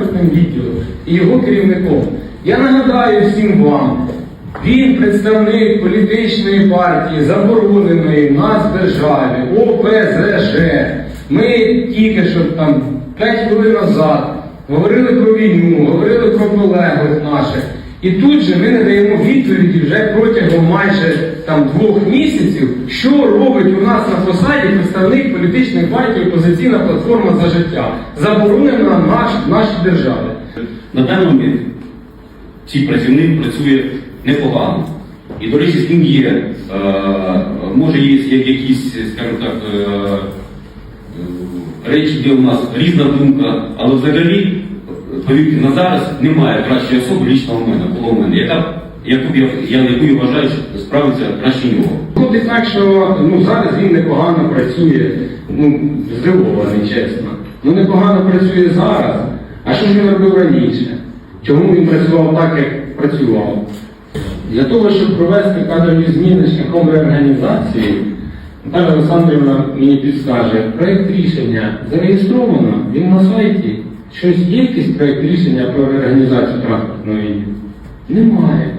транспортним відділом і його керівником. Я нагадаю всім вам, він представник політичної партії, забороненої нас державі, ОПЗЖ. Ми тільки що там 5 хвилин назад говорили про війну, говорили про полеглих наших. І тут же ми не даємо відповіді вже протягом майже там двох місяців, що робить у нас на посаді представник політичної партії опозиційна платформа за життя, заборонена наш, нашій державі. На даний момент цей працівник працює непогано. І, до речі, з ним є, е, може є якісь, скажімо так, е, е, речі, де у нас різна думка, але взагалі, повірте, на зараз немає кращої особи лічно у мене, коло мене, яка, яку я, я, яку вважаю, що справиться краще нього. Виходить так, що ну, зараз він непогано працює, ну, здивований, чесно. Ну непогано працює зараз. А що ж він робив раніше? Чому він працював так, як працював? Для того, щоб провести кадрові зміни шляхом реорганізації, Наталя Олександрівна мені підскаже, проєкт рішення зареєстровано, він на сайті. Щось є якийсь проєкт рішення про реорганізацію транспортного відділу? Немає.